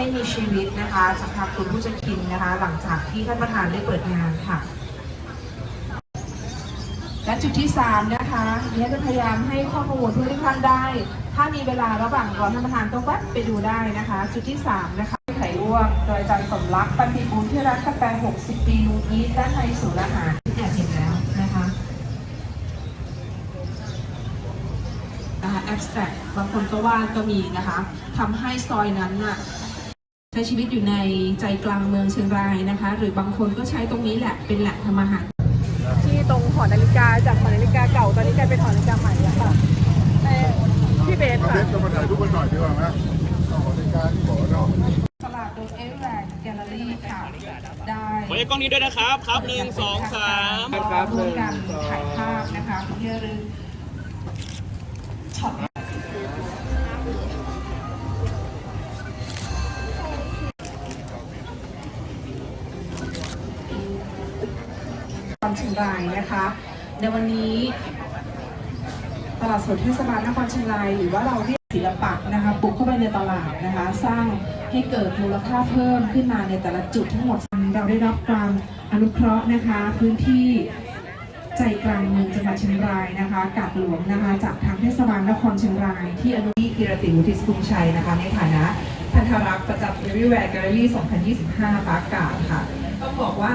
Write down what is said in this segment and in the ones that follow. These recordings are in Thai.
ให้มีชีวิตนะคะจากทางคุณผู้จัดคินนะคะ หลังจากที่ท่านประธานได้เปิดงานค่ะ และจุดที่ 3 นะคะเนี่ยจะพยายามให้ข้อมูลเพื่อให้ท่านได้ ถ้ามีเวลาระหว่างรอท่านประธานก็แวะไปดูได้นะคะ จุดที่ 3 นะคะไข่ลวกโดยอาจารย์สมรักปันติบูลที่รักกาแฟ60 ปีลุงอีทด้านในศูนย์อาหารที่แอบเห็นแล้วนะคะนะคะ abstract บางคนก็ว่าก็มีนะคะทำให้ซอยนั้นน่ะ ใช้ชีวิตอยู่ในใจกลางเมืองเชียงรายนะคะ หรือบางคนก็ใช้ตรงนี้แหละเป็นแหล่งทำอาหารที่ตรงหอนาฬิกาจากหอนาฬิกาเก่าตอนนี้กลายเป็นหอนาฬิกาใหม่แล้วค่ะเอ่อพี่เบสเบค่ะสก็มาถ่ายรูปกันหน่อยดีกว่าไหมต้องขอในการที่บอกเนาะตลาดโดเอแรกแกลเลอรี่ค่ะได้ขอให้กล้องนี้ด้วยนะครับครับหนึ่งสองสามครับร่วมกันถ่ายภาพนะคะที่ระลึกช็อต เชียงรายนะคะ ในวันนี้ตลาดสดเทศบาลนครเชียงรายหรือว่าเราเรียกศิลปะนะคะปลุกเข้าไปในตลาดนะคะ สร้างให้เกิดมูลค่าเพิ่มขึ้นมาในแต่ละจุดทั้งหมดเราได้รับความอนุเคราะห์นะคะ พื้นที่ใจกลางเมืองจังหวัดเชียงรายนะคะกาดหลวงนะคะ จากทางเทศบาลนครเชียงราย ที่อนุที่กิรติวุฒิสกุลชัยนะคะ ในฐานะพันธรักษ์ประจำ Everywhere Gallery 2025ปากกาศค่ะต้องบอกว่า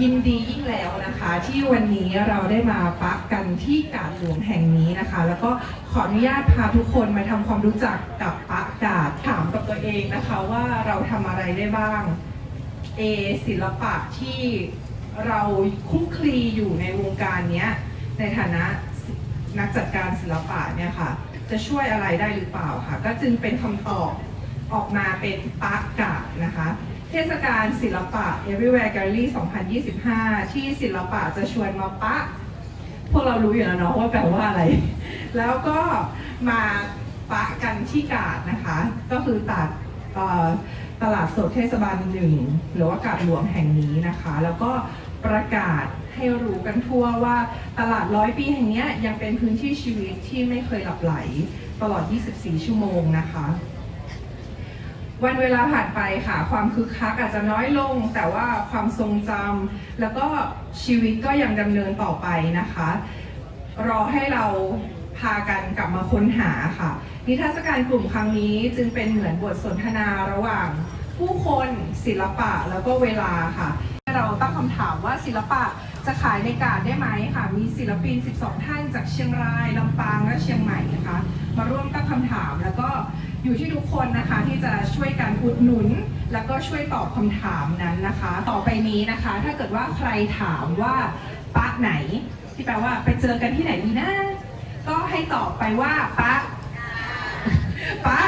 ยินดียิ่งแล้วนะคะที่วันนี้เราได้มาปักกันที่กาดหลวงแห่งนี้นะคะ แล้วก็ขออนุญาตพาทุกคนมาทำความรู้จักกับปักกาดถามกับตัวเองนะคะว่าเราทำอะไรได้บ้าง เอศิลปะที่เราคลุกคลีอยู่ในวงการเนี้ยในฐานะนักจัดการศิลปะเนี่ยค่ะ จะช่วยอะไรได้หรือเปล่าค่ะ ก็จึงเป็นคำตอบออกมาเป็นปาร์กกาดนะคะ เทศกาลศิลปะ Everywhere Gallery 2025 ที่ศิลปะจะชวนมาปะ พวกเรารู้อยู่แล้วเนาะว่าแปลว่าอะไร แล้วก็มาปะกันที่กาดนะคะ ก็คือตัดตลาดสดเทศบาลหนึ่งหรือว่ากาดหลวงแห่งนี้นะคะ แล้วก็ประกาศให้รู้กันทั่วว่าตลาดร้อยปีแห่งนี้ยังเป็นพื้นที่ชีวิตที่ไม่เคยหลับไหล ตลอด 24 ชั่วโมงนะคะ วันเวลาผ่านไปค่ะ ความคึกคักอาจจะน้อยลง แต่ว่าความทรงจำแล้วก็ชีวิตก็ยังดำเนินต่อไปนะคะ รอให้เราพากันกลับมาค้นหาค่ะ นิทรรศการกลุ่มครั้งนี้จึงเป็นเหมือนบทสนทนาระหว่าง ผู้คนศิลปะแล้วก็เวลาค่ะ เราตั้งคำถามว่าศิลปะจะขายในกาดได้ไหมค่ะ มีศิลปิน 12 ท่านจากเชียงรายลำปางและเชียงใหม่นะคะ มาร่วมตั้งคำถามแล้วก็ อยู่ที่ทุกคนนะคะที่จะช่วยกันอุดหนุน แล้วก็ช่วยตอบคำถามนั้นนะคะ ต่อไปนี้นะคะ ถ้าเกิดว่าใครถามว่าปะไหน ที่แปลว่าไปเจอกันที่ไหนดีนะก็ให้ตอบไปว่าปะปะ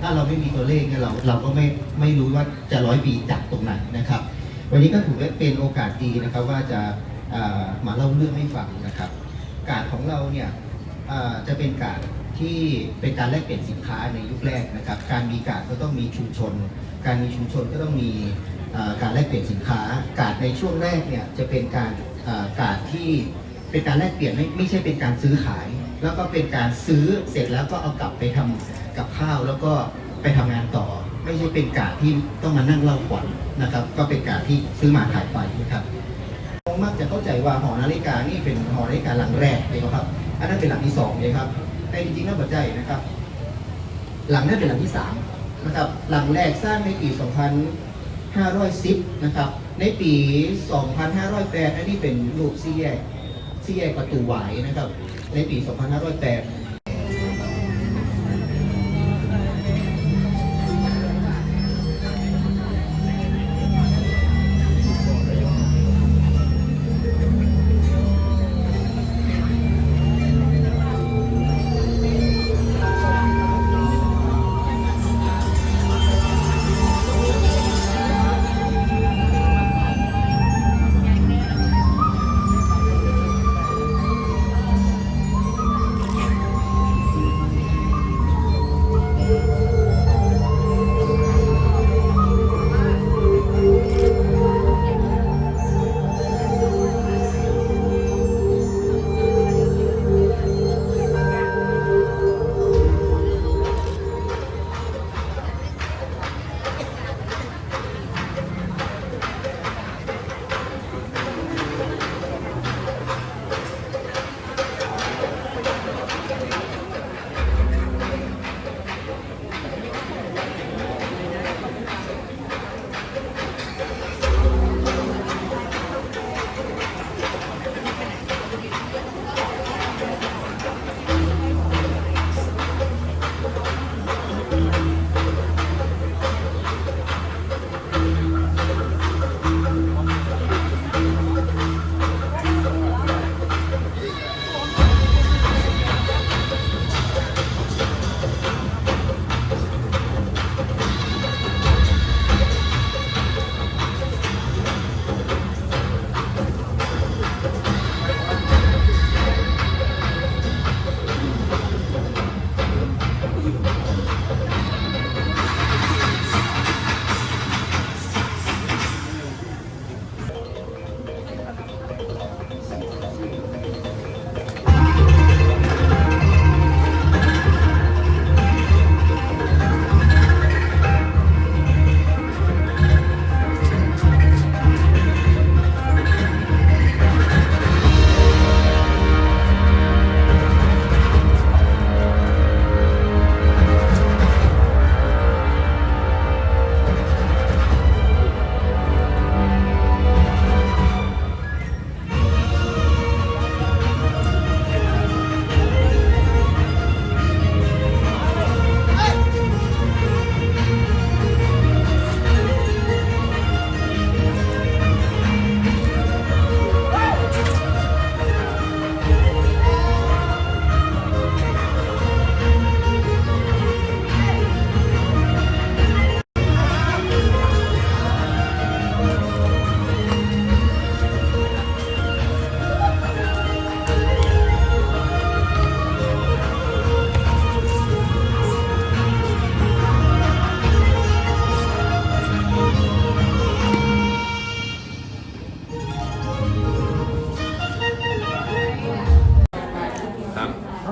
ถ้าเราไม่มีตัวเลขเนี่ยเราเราก็ไม่ไม่รู้ว่าจะร้อยปีจากตรงไหนนะครับ วันนี้ก็ถือว่าเป็นโอกาสดีนะครับว่าจะามาเล่าเรื่องให้ฟังนะครับ การของเราเนี่ยจะเป็นการที่เป็นการแลกเปลี่ยนสินค้าในยุคแรกนะครับ การมีการก็ต้องมีชุมชน การมีชุมชนก็ต้องมีการแลกเปลี่ยนสินค้า การในช่วงแรกเนี่ยจะเป็นการการที่เป็นการแลกเปลี่ยนไม่ไม่ใช่เป็นการซื้อขาย แล้วก็เป็นการซื้อเสร็จแล้วก็เอากลับไปทำกับข้าวแล้วก็ไปทำงานต่อ ไม่ใช่เป็นการที่ต้องมานั่งเล่าขวัญนะครับ ก็เป็นการที่ซื้อมาขายไปนะครับมักจะเข้าใจว่าหอนาฬิกานี่เป็นหอนาฬิกาหลังแรกเลยครับ อันนั้นเป็นหลังที่สองเลยครับแต่จริงๆแล้วปัจจัยนะครับ หลังนั้นเป็นหลังที่สามนะครับหลังแรกสร้างในปี 2510 นะครับ ในปี 2508 อันนี้เป็นรูปซี่แยกซี่แยกประตูหวายนะครับ ในปี 2508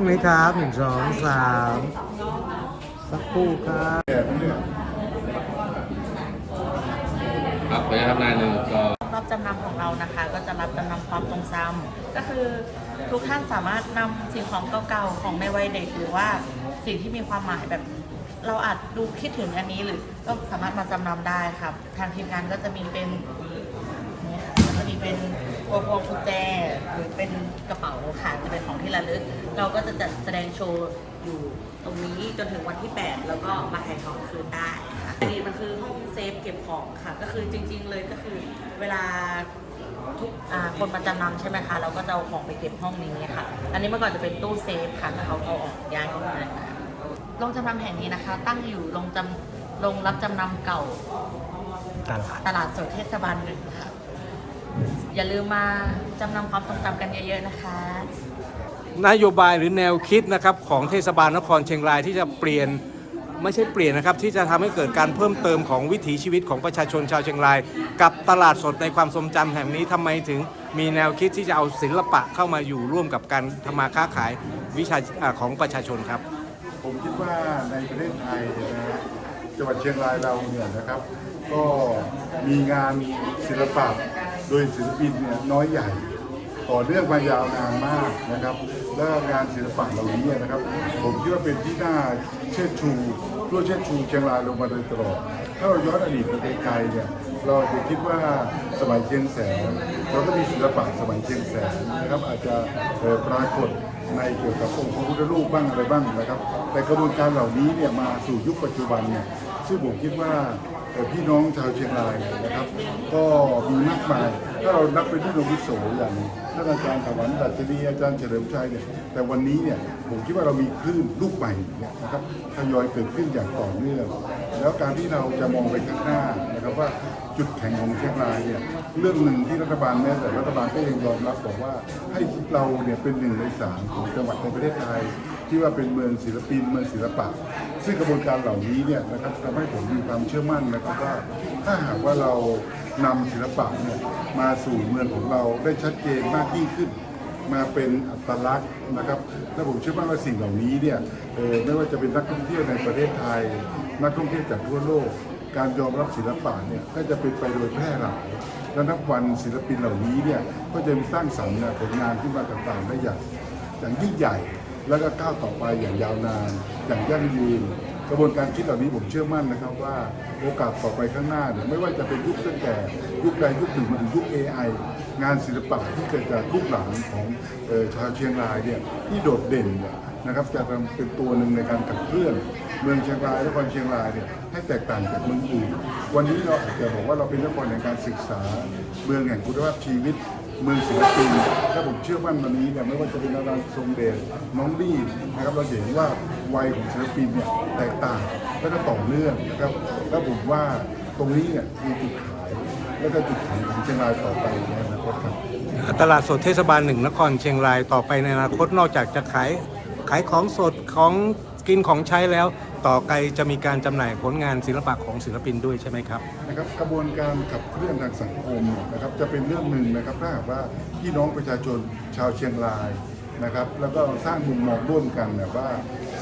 ไหมครับหนึ่งสองสามสักครู่ครับแบบนี้เนี่ยครับขออนุญาตครับนายหนึ่งก็รับจำนำของเรานะคะ ก็จะรับจำนำความทรงจำก็คือทุกท่านสามารถนำสิ่งของเก่าๆของในวัยเด็กหรือว่าสิ่งที่มีความหมายแบบเราอาจดูคิดถึงอันนี้หรือก็สามารถมาจำนำได้ครับ ทางทีมงานก็จะมีเป็นเนี่ยค่ะก็จะมีเป็นพ วงพวงกุญแจหรือเป็นกระเป๋าค่ะจะเป็นของที่ระลึก เราก็จะจัดแสดงโชว์อยู่ตรงนี้จนถึงวันที่ 8 แล้วก็มาถ่ายทอดคืนได้ค่ะอันนี้มันคือห้องเซฟเก็บของค่ะ ก็คือจริง ๆ เลยก็คือเวลาทุกอ่าคนมาจำนำใช่ไหมคะ เราก็จะเอาของไปเก็บห้องนี้ค่ะ อันนี้เมื่อก่อนจะเป็นตู้เซฟค่ะแต่เขาเอาออกย้ายออกมาค่ะโรงจำนำแห่งนี้นะคะ ตั้งอยู่โรงจำโรงรับจำนำเก่า ตลาดตลาดสดเทศบาลหนึ่งค่ะ อย่าลืมมาจำนำความทรงจำกันเยอะๆนะคะ นโยบายหรือแนวคิดนะครับของเทศบาลนครเชียงรายที่จะเปลี่ยนไม่ใช่เปลี่ยนนะครับที่จะทำให้เกิดการเพิ่มเติมของวิถีชีวิตของประชาชนชาวเชียงราย กับตลาดสดในความทรงจำแห่งนี้ทำไมถึงมีแนวคิดที่จะเอาศิลปะเข้ามาอยู่ร่วมกับการทำมาค้าขายวิชาของประชาชนครับ ผมคิดว่าในประเทศไทยนะฮะจังหวัดเชียงรายเราเนี่ยนะครับ ก็มีงานศิลปะ โดยศิลปินเนี่ยน้อยใหญ่ ต่อเนื่องมายาวนานมากนะครับ และงานศิลปะเหล่านี้เนียนะครับ ผมคิดว่าเป็นที่น่าเชิดชูเพื่อเชิดชูเชียงรายลงมาโดยตลอด ถ้าเราย้อนอดีตไปไกลๆเนี่ยเราจะคิดว่าสมัยเชียงแสนเราก็มีศิลปะสมัยเชียงแสนนะครับอาจจะปรากฏในเกี่ยวกับองค์พระพุทธรูปบ้างอะไรบ้างนะครับ แต่กระบวนการเหล่านี้เนี่ยมาสู่ยุคปัจจุบันเนี่ยซึ่งผมคิดว่า พี่น้องชาวเชียงรายนะครับ ก็มีมากมาย ถ้าเรานับเป็นผู้นำวิโสอย่างท่านอาจารย์ถวันดัชนีอาจารย์เฉลิมชัยเนี่ยแต่วันนี้เนี่ยผมคิดว่าเรามีคลื่นลูกใหม่เนี่ยนะครับทยอยเกิดขึ้นอย่างต่อเนื่องแล้วการที่เราจะมองไปข้างหน้านะครับว่าจุดแข็งของเชียงรายเนี่ยเรื่องหนึ่งที่รัฐบาลแม้แต่รัฐบาลก็ยังยอมรับบอกว่าให้เราเนี่ยเป็นหนึ่งในสามของจังหวัดในประเทศไทย ที่ว่าเป็นเมืองศิลปินเมืองศิลปะ ซึ่งกระบวนการเหล่านี้เนี่ยนะครับทำให้ผมมีความเชื่อมั่นนะครับว่าถ้าหากว่าเรานำศิลปะเนี่ยมาสู่เมืองของเราได้ชัดเจนมากยิ่งขึ้น มาเป็นอัตลักษณ์นะครับและผมเชื่อมั่นว่าสิ่งเหล่านี้เนี่ยเออไม่ว่าจะเป็นนักท่องเที่ยวในประเทศไทย นักท่องเที่ยวจากทั่วโลก การยอมรับศิลปะเนี่ยก็จะเป็นไปโดยแพร่หลายและนับวันศิลปินเหล่านี้เนี่ยก็จะมีสร้างสรรค์ผลงานขึ้นมาต่างๆได้อย่างอย่างยิ่งใหญ่ แล้วก็ก้าวต่อไปอย่างยาวนาน อย่างยั่งยืน กระบวนการคิดเหล่านี้ผมเชื่อมั่นนะครับว่าโอกาสต่อไปข้างหน้าเนี่ยไม่ว่าจะเป็นยุคตั้งแต่ยุคใดยุคหนึ่งมาถึงยุค AI งานศิลปะที่เกิดจากยุคหลังของออชาวเชียงรายเนี่ยที่โดดเด่นเนี่ยนะครับจะเป็นตัวหนึ่งในการขับเคลื่อน เมืองเชียงรายและคนเชียงรายเนี่ยให้แตกต่างจากเมืองอื่น วันนี้เราอาจจะบอกว่าเราเป็นนครแห่งการศึกษา เมืองแห่งคุณภาพชีวิต เมืองศิลปินและผมเชื่อว่าวันนี้เนี่ยไม่ว่าจะเป็นอาจารย์ทรงเดชน้องลี่นะครับเราเห็นว่าวัยของศิลปินเนี่ยแตกต่างและก็ต่อเนื่องนะครับแล้วผมว่าตรงนี้เนี่ยคือจุดขายและก็จุดข็งของเชียงรายต่อไปในอนาคตครับตลาดสดเทศบาลหนึ่งนครเชียงรายต่อไปในอนาคตนอกจากจะขายขายของสดของกินของใช้แล้ว ต่อไปจะมีการจำหน่ายผลงานศิลปะของศิลปินด้วยใช่ไหมครับ นะครับกระบวนการขับเคลื่อนทางสังคมนะครับจะเป็นเรื่องหนึ่งนะครับถ้าหากว่าพี่น้องประชาชนชาวเชียงรายนะครับแล้วก็สร้างมุมมองร่วมกันนะว่า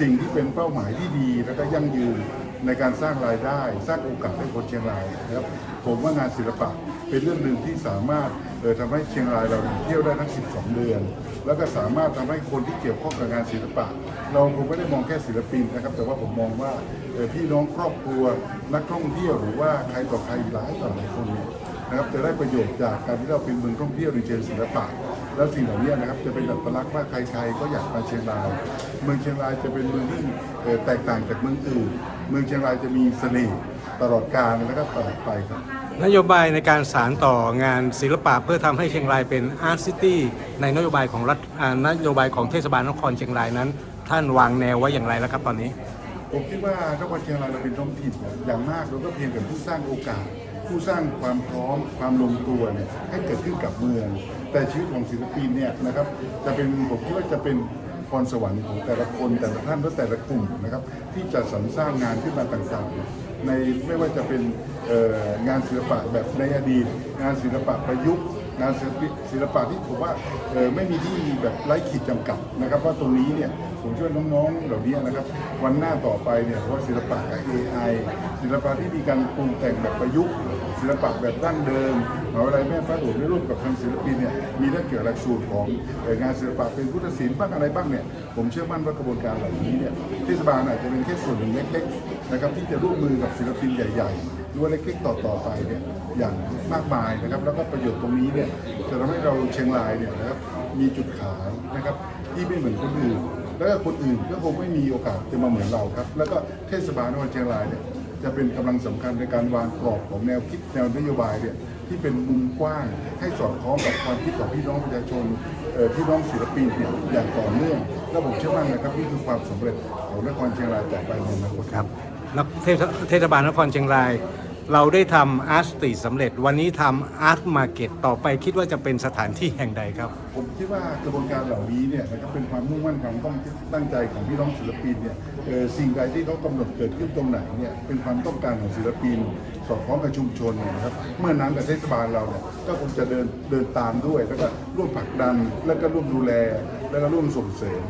สิ่งที่เป็นเป้าหมายที่ดีแล้วก็ยั่งยืนในการสร้างรายได้ สร้างโอกาสให้คนเชียงรายนะครับ ผมว่างานศิลปะเป็นเรื่องหนึ่งที่สามารถเออทำให้เชียงรายเราเที่ยวได้ทั้ง 12 เดือน แล้วก็สามารถทำให้คนที่เกี่ยวข้องกับงานศิลปะ เราคงไม่ได้มองแค่ศิลปินนะครับ แต่ว่าผมมองว่าพี่น้องครอบครัวนักท่องเที่ยวหรือว่าใครต่อใครหลายต่อหลายคนเนี่ยนะครับจะได้ประโยชน์จากการที่เราเป็นเมืองท่องเที่ยวในเชิงศิลปะ แล้วสิ่งเหล่านี้นะครับจะเป็นอัตลักษณ์ว่าใครๆก็อยากมาเชียงราย เมืองเชียงรายจะเป็นเมืองที่แตกต่างจากเมืองอื่น เมืองเชียงรายจะมีเสน่ห์ ตลอดกาลและก็ตลอดไปครับ นโยบายในการสารต่องานศิลปะเพื่อทำให้เชียงรายเป็นอาร์ตซิตี้ในนโยบายของรัฐอ่านโยบายของเทศบาลนครเชียงรายนั้น ท่านวางแนวไว้อย่างไรแล้วครับตอนนี้ ผมคิดว่านครเชียงรายเราเป็นท้องถิ่นเนี่ยอย่างมากเราก็เพียงแต่ผู้สร้างโอกาส ผู้สร้างความพร้อมความลงตัวเนี่ยให้เกิดขึ้นกับเมือง แต่ชีวิตของศิลปินเนี่ยนะครับจะเป็นผมคิดว่าจะเป็นพ รสวรรค์ของแต่ละคนแต่ละท่านและแต่ละกลุ่มนะครับที่จะสรรสร้างงานขึ้นมาต่างๆ ในไม่ว่าจะเป็นงานศิลปะแบบในอดีต งานศิลปะประยุกต์งานศิลปิศิลปะที่ผมว่าไม่มีที่แบบไร้ขีดจำกัดนะครับ ว่าตรงนี้เนี่ยผมช่วยน้องๆเหล่านี้นะครับวันหน้าต่อไปเนี่ยว่าศิลปะกับ AI ศิลปะที่มีการปรุงแต่งแบบประยุกต์ ศิลปะแบบดั้งเดิม มหาวิทยาลัยแม่ฟ้าหลวงได้ร่วมกับทางศิลปินเนี่ยมีเรื่องเกี่ยวกับหลักสูตรของเอ่งานศิลปะเป็นพุทธศิลป์บ้างอะไรบ้างเนี่ยผมเชื่อมั่นว่ากระบวนการเหล่านี้เนี่ยเทศบาลอาจจะเป็นแค่ส่วนหนึ่งเล็กๆนะครับที่จะร่วมมือกับศิลปินใหญ่ๆหรือว่าเล็กๆต่อๆไปเนี่ยอย่างมากมายนะครับแล้วก็ประโยชน์ตรงนี้เนี่ยจะทำให้เราเชียงรายเนี่ยนะครับมีจุดขายนะครับที่ไม่เหมือนคนอื่นแล้วก็คนอื่นก็คงไม่มีโอกาสจะมาเหมือนเราครับ แล้วก็เทศบาลนครเชียงรายเนี่ย จะเป็นกำลังสำคัญในการวางกรอบของแนวคิดแนวนโยบายเนี่ยที่เป็นมุมกว้างให้สอดคล้องกับความคิดของพี่น้องประชาชนพี่น้องศิลปินเนี่ยอย่างต่อเนื่องและผมเชื่อมั่นนะครับนี่คือความสำเร็จของนครเชียงรายต่อไปในอนาคตครับแล้วเทศบาลนครเชียงราย เราได้ทำอาร์ตสตรีทสำเร็จ วันนี้ทำอาร์ตมาร์เก็ตต่อไปคิดว่าจะเป็นสถานที่แห่งใดครับ ผมคิดว่ากระบวนการเหล่านี้เนี่ยนะครับเป็นความมุ่งมั่นความต้องตั้งใจของพี่น้องศิลปินเนี่ยเอ่อสิ่งใดที่เขากำหนดเกิดขึ้นตรงไหนเนี่ยเป็นความต้องการของศิลปิน สอดคล้องกับชุมชนนะครับเมื่อนั้นกับเทศบาลเราเนี่ยก็คงจะเดินเดินตามด้วย แล้วก็ร่วมผลักดันแล้วก็ร่วมดูแล แล้วก็ร่วมส่งเสริม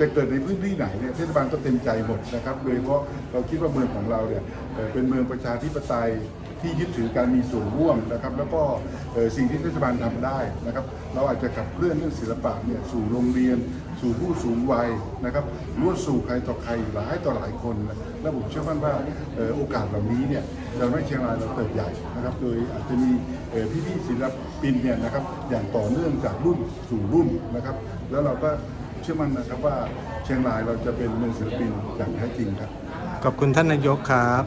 จะเกิดในพื้นที่ไหนเนี่ยเทศบาลก็เต็มใจหมดนะครับ โดยเฉพาะเราคิดว่าเมืองของเราเนี่ยเป็นเมืองประชาธิปไตยที่ยึดถือการมีส่วนร่วมนะครับ แล้วก็สิ่งที่เทศบาลทำได้นะครับ เราอาจจะขับเคลื่อนเรื่องศิลปะเนี่ยสู่โรงเรียน สู่ผู้สูงวัยนะครับรือว่าสู่ใครต่อใครหลายต่อหลายคนนะและผมเชื่อมั่นว่าโอกาสเหล่านี้เนี่ยจะทำให้เชียงรายเราเติบใหญ่นะครับ โดยอาจจะมีพี่ๆศิลปินเนี่ยนะครับอย่างต่อเนื่องจากรุ่นสู่รุ่นนะครับ แล้วเราก็ เชื่อมั่นนะครับว่าเชียงรายเราจะเป็นเมืองศิลปินอย่างแท้จริงครับ ขอบคุณท่านนายกครับ